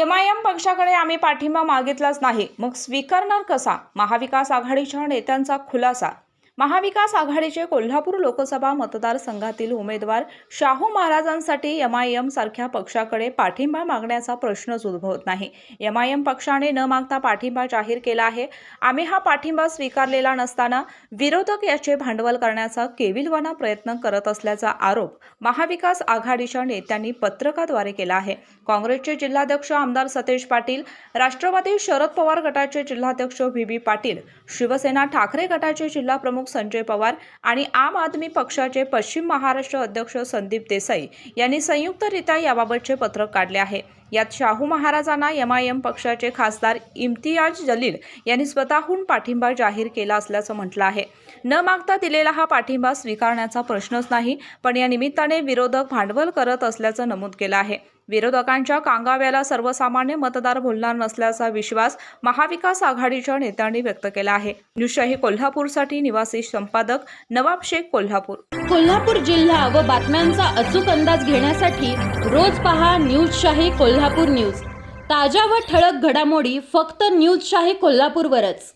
MIM पक्षाकडे आम्ही पाठिंबा मागितलाच नाही. मग स्वीकारणार कसा? महाविकास आघाडीच्या नेत्यांचा खुलासा? महाविकास आघाडीचे कोल्हापूर लोकसभा मतदारसंघातील उमेदवार शाहू महाराजांसाठी एमआयएम सारख्या पक्षाकडे पाठिंबा मागण्याचा प्रश्नच उद्भवत नाही. एमआयएम पक्षाने न मागता पाठिंबा जाहीर केला आहे. आम्ही हा पाठिंबा स्वीकारलेला नसताना विरोधक याचे भांडवल करण्याचा केविलवाना प्रयत्न करत असल्याचा आरोप महाविकास आघाडीच्या नेत्यांनी पत्रकाद्वारे केला आहे. काँग्रेसचे जिल्हाध्यक्ष आमदार सतेज पाटील राष्ट्रवादी शरद पवार गटाचे जिल्हाध्यक्ष व्ही. बी. पाटील शिवसेना ठाकरे गटाचे जिल्हा प्रमुख प्रमुख संजय पवार आणि आम आदमी पक्षाचे पश्चिम महाराष्ट्र अध्यक्ष संदीप देसाई यांनी संयुक्तरित्या याबाबतचे पत्रक काढले आहे. यात शाहू महाराजांना एमआयएम पक्षाचे खासदार इम्तियाज जलील यांनी स्वतःहून पाठिंबा जाहीर केला असल्याचं म्हटलं आहे. न मागता दिलेला हा पाठिंबा स्वीकारण्याचा प्रश्नच नाही पण या निमित्ताने विरोधक भांडवल करत असल्याचं नमूद केलं आहे. विरोधकांच्या कांगाव्याला सर्वसामान्य मतदार भुलणार नसल्याचा विश्वास महाविकास आघाडीच्या नेत्यांनी व्यक्त केला आहे. न्यूशाही कोल्हापूरसाठी निवासी संपादक नवाब शेख कोल्हापूर. कोल्हापूर जिल्हा व बातम्यांचा अचूक अंदाज घेण्यासाठी रोज पहा न्यूज शाही कोल्हापूर न्यूज. ताज्या व ठळक घडामोडी फक्त न्यूजशाही कोल्हापूरवरच.